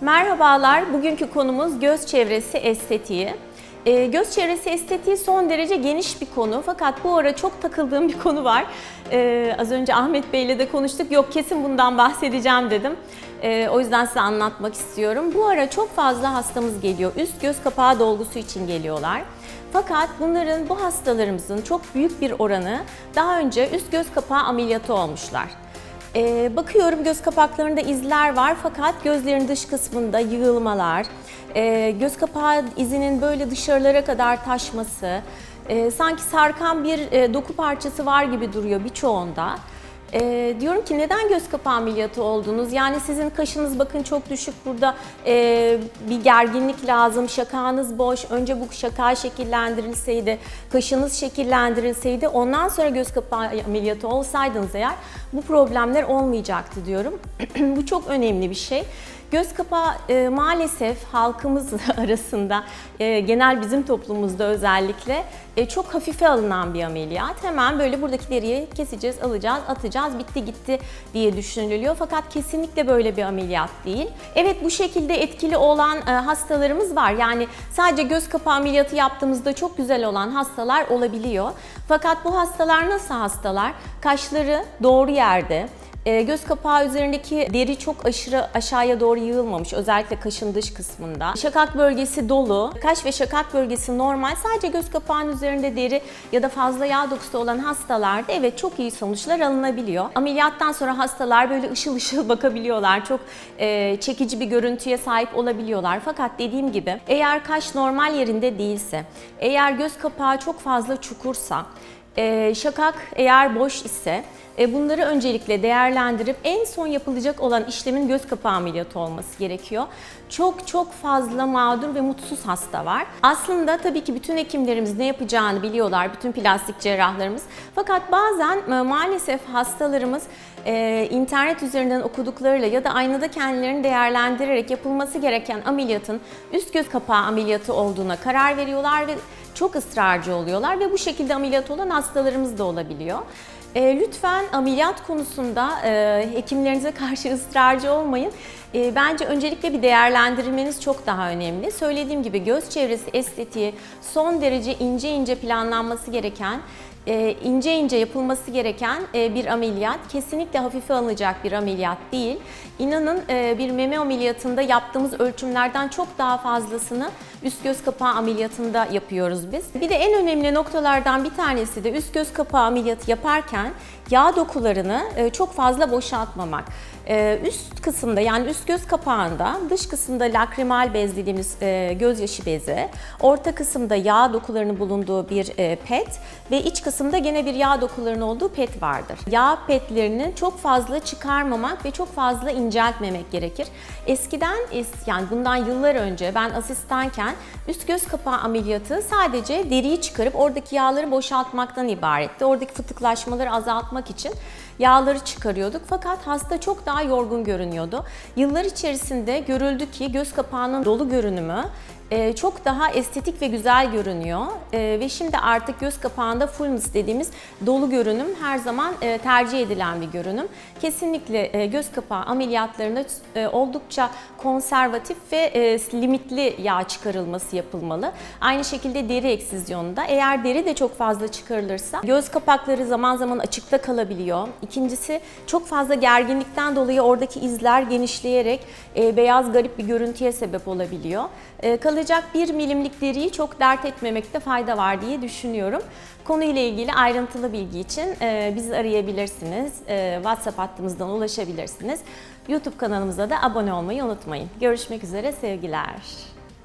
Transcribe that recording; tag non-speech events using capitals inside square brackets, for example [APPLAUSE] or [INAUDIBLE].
Merhabalar, bugünkü konumuz göz çevresi estetiği. Ee, göz çevresi estetiği son derece geniş bir konu fakat bu ara çok takıldığım bir konu var. Ee, az önce Ahmet Bey'le de konuştuk, yok kesin bundan bahsedeceğim dedim. Ee, o yüzden size anlatmak istiyorum. Bu ara çok fazla hastamız geliyor, üst göz kapağı dolgusu için geliyorlar. Fakat bunların, bu hastalarımızın çok büyük bir oranı daha önce üst göz kapağı ameliyatı olmuşlar. Ee, bakıyorum göz kapaklarında izler var fakat gözlerin dış kısmında yığılmalar, e, göz kapağı izinin böyle dışarılara kadar taşması, e, sanki sarkan bir e, doku parçası var gibi duruyor birçoğunda. E, diyorum ki neden göz kapağı ameliyatı oldunuz? Yani sizin kaşınız bakın çok düşük burada e, bir gerginlik lazım, şakağınız boş. Önce bu şakağı şekillendirilseydi, kaşınız şekillendirilseydi ondan sonra göz kapağı ameliyatı olsaydınız eğer bu problemler olmayacaktı diyorum. [CLEARS THROAT] bu çok önemli bir şey. Göz kapağı e, maalesef halkımız [LAUGHS] arasında, e, genel bizim toplumumuzda özellikle e, çok hafife alınan bir ameliyat. Hemen böyle buradaki deriyi keseceğiz, alacağız, atacağız, bitti gitti diye düşünülüyor. Fakat kesinlikle böyle bir ameliyat değil. Evet bu şekilde etkili olan e, hastalarımız var. Yani sadece göz kapağı ameliyatı yaptığımızda çok güzel olan hastalar olabiliyor. Fakat bu hastalar nasıl hastalar? Kaşları doğru yerde, e, göz kapağı üzerindeki deri çok aşırı aşağıya doğru yığılmamış. Özellikle kaşın dış kısmında. Şakak bölgesi dolu. Kaş ve şakak bölgesi normal. Sadece göz kapağının üzerinde deri ya da fazla yağ dokusu olan hastalarda evet çok iyi sonuçlar alınabiliyor. Ameliyattan sonra hastalar böyle ışıl ışıl [LAUGHS] bakabiliyorlar. Çok e, çekici bir görüntüye sahip olabiliyorlar. Fakat dediğim gibi eğer kaş normal yerinde değilse, eğer göz kapağı çok fazla çukursa, e, şakak eğer boş ise e, bunları öncelikle değerlendirip en son yapılacak olan işlemin göz kapağı ameliyatı olması gerekiyor. Çok çok fazla mağdur ve mutsuz hasta var. Aslında tabii ki bütün hekimlerimiz ne yapacağını biliyorlar, bütün plastik cerrahlarımız. Fakat bazen e, maalesef hastalarımız e, internet üzerinden okuduklarıyla ya da aynada kendilerini değerlendirerek yapılması gereken ameliyatın üst göz kapağı ameliyatı olduğuna karar veriyorlar ve çok ısrarcı oluyorlar ve bu şekilde ameliyat olan hastalarımız da olabiliyor. E, lütfen ameliyat konusunda e, hekimlerinize karşı ısrarcı olmayın. E, bence öncelikle bir değerlendirilmeniz çok daha önemli. Söylediğim gibi göz çevresi estetiği son derece ince ince planlanması gereken e, ince ince yapılması gereken e, bir ameliyat. Kesinlikle hafife alınacak bir ameliyat değil. İnanın e, bir meme ameliyatında yaptığımız ölçümlerden çok daha fazlasını üst göz kapağı ameliyatında yapıyoruz biz. Bir de en önemli noktalardan bir tanesi de üst göz kapağı ameliyatı yaparken yağ dokularını çok fazla boşaltmamak. Üst kısımda yani üst göz kapağında, dış kısımda lakrimal bez dediğimiz e, gözyaşı bezi, orta kısımda yağ dokularının bulunduğu bir e, pet ve iç kısımda gene bir yağ dokularının olduğu pet vardır. Yağ petlerini çok fazla çıkarmamak ve çok fazla inceltmemek gerekir. Eskiden yani bundan yıllar önce ben asistanken üst göz kapağı ameliyatı sadece deriyi çıkarıp oradaki yağları boşaltmaktan ibaretti. Oradaki fıtıklaşmaları azaltmak için yağları çıkarıyorduk fakat hasta çok daha yorgun görünüyordu. Yıllar içerisinde görüldü ki göz kapağının dolu görünümü e, çok daha estetik ve güzel görünüyor E, ve şimdi artık göz kapağında fullness dediğimiz dolu görünüm her zaman e, tercih edilen bir görünüm. Kesinlikle e, göz kapağı ameliyatlarında e, oldukça konservatif ve limitli yağ çıkarılması yapılmalı. Aynı şekilde deri eksizyonunda eğer deri de çok fazla çıkarılırsa göz kapakları zaman zaman açıkta kalabiliyor. İkincisi çok fazla gerginlikten dolayı oradaki izler genişleyerek beyaz garip bir görüntüye sebep olabiliyor. E, kalacak bir milimlik deriyi çok dert etmemekte fayda var diye düşünüyorum. Konuyla ilgili ayrıntılı bilgi için e, bizi arayabilirsiniz. E, WhatsApp hattımızdan ulaşabilirsiniz. YouTube kanalımıza da abone olmayı unutmayın. Görüşmek üzere sevgiler.